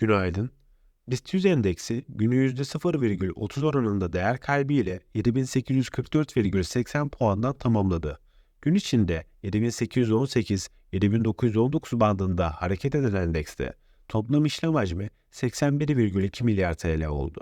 Günaydın. BIST 100 endeksi günü %0,30 oranında değer kaybıyla 7844,80 puandan tamamladı. Gün içinde 7818-7919 bandında hareket eden endekste toplam işlem hacmi 81,2 milyar TL oldu.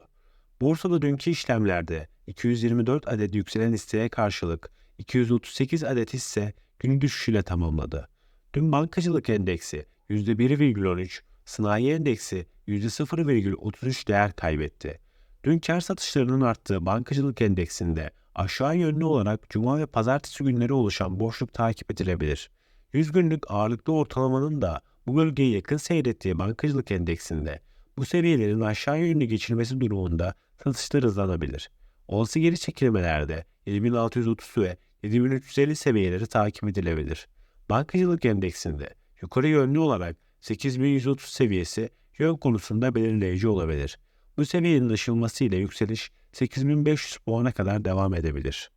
Borsada dünkü işlemlerde 224 adet yükselen hisseye karşılık 238 adet hisse günü düşüşüyle tamamladı. Dün bankacılık endeksi %1,13, sanayi endeksi %0,33 değer kaybetti. Dün kar satışlarının arttığı bankacılık endeksinde aşağı yönlü olarak cuma ve pazartesi günleri oluşan boşluk takip edilebilir. 100 günlük ağırlıklı ortalamanın da bu bölgeye yakın seyrettiği bankacılık endeksinde bu seviyelerin aşağı yönlü geçilmesi durumunda satışlar hızlanabilir. Olası geri çekilmelerde 7630 ve 7350 seviyeleri takip edilebilir. Bankacılık endeksinde yukarı yönlü olarak 8130 seviyesi yön konusunda belirleyici olabilir. Bu seviyenin aşılmasıyla yükseliş 8500 puana kadar devam edebilir.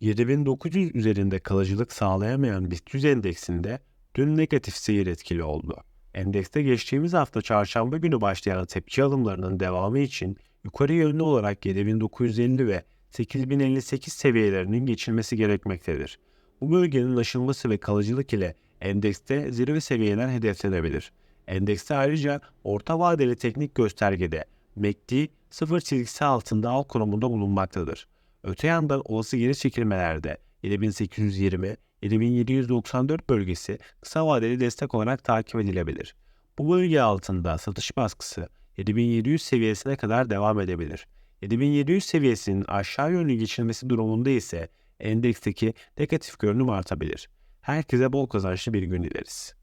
7900 üzerinde kalıcılık sağlayamayan BIST 100 endeksinde dün negatif seyir etkili oldu. Endekste geçtiğimiz hafta çarşamba günü başlayan tepki alımlarının devamı için yukarı yönlü olarak 7950 ve 8058 seviyelerinin geçilmesi gerekmektedir. Bu bölgenin aşılması ve kalıcılık ile endekste zirve seviyeler hedeflenebilir. Endekste ayrıca orta vadeli teknik göstergede MACD sıfır çizgisi altında al konumunda bulunmaktadır. Öte yandan olası geri çekilmelerde 7820 7794 bölgesi kısa vadeli destek olarak takip edilebilir. Bu bölge altında satış baskısı 7700 seviyesine kadar devam edebilir. 7700 seviyesinin aşağı yönlü geçilmesi durumunda ise endeksteki negatif görünüm artabilir. Herkese bol kazançlı bir gün dileriz.